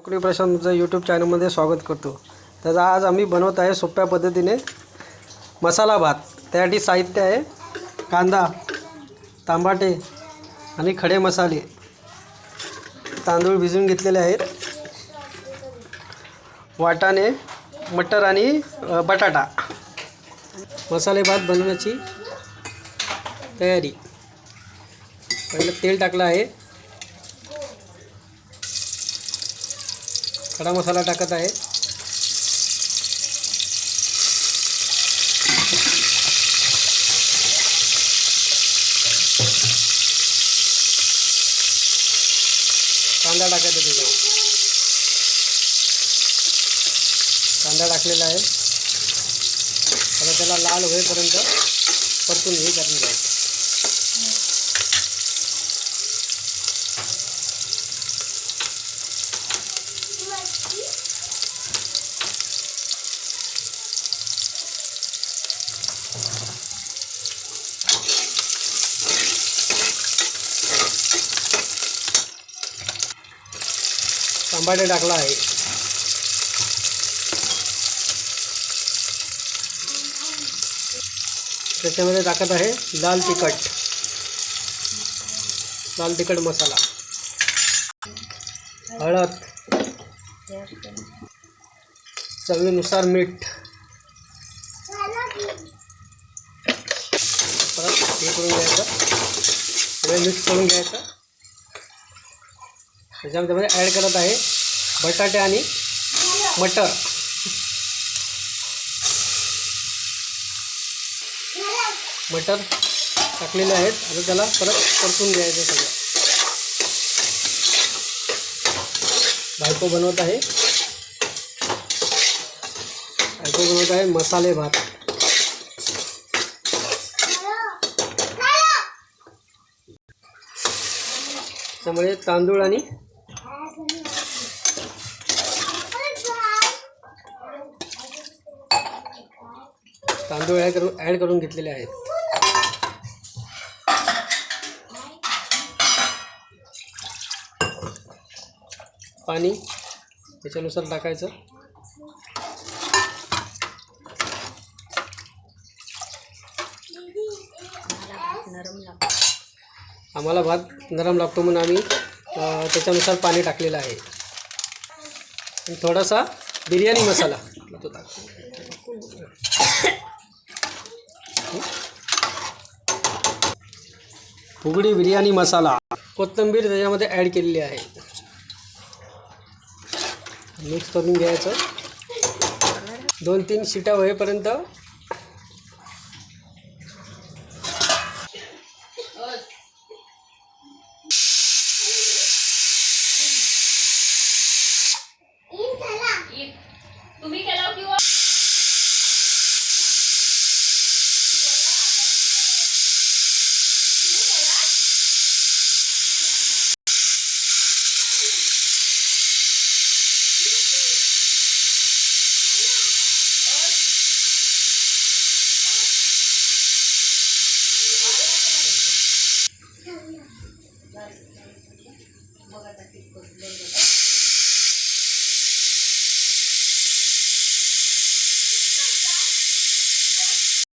Konkani प्रशांतचं YouTube चॅनलमध्ये स्वागत करतो. तर आज आम्ही बनवत आहे सोप्या पद्धतीने मसाला भात. त्यासाठी साहित्य आहे कांदा तांबाटे आणि खडे मसाले. तांदूळ भिजून घेतलेले आहेत. वाटाणे मटर आणि बटाटा. मसाले भात बनवण्याची तयारी. पहिलं तेल टाकलं आहे. खडा मसाला टाकत आहे. कांदा टाकायचा त्याच्यावर. कांदा टाकलेला आहे. आता त्याला लाल होईपर्यंत परतून हे करून जायचं टमाटे टाकला आहे. त्याच्यामध्ये टाकत आहे लाल तिखट. लाल तिखट मसाला. हळद. चवीनुसार मीठ. परत हे करून घ्यायचं. मिक्स करून घ्यायचं. त्याच्यामध्ये ॲड करत आहे बटाटे आणि मटर. मटर टाकलेले आहेत. आता त्याला परत परतून घ्यायचं सगळं. बायको बनवत आहे. बायको बनवत आहे मसाले भात. त्यामुळे तांदूळ आणि तांदूळ ॲड करून ॲड करून घेतलेले आहेत. पाणी त्याच्यानुसार टाकायचं. आम्हाला भात नरम लागतो म्हणून आम्ही त्याच्यानुसार पाणी टाकलेलं आहे. आणि थोडासा बिर्याणी मसाला तो टाकतो. फुगडी बिर्याणी मसाला. कोथिंबीर त्याच्यामध्ये ॲड केलेली आहे. मिक्स करून घ्यायचं. दोन तीन शिटा होईपर्यंत Yeah.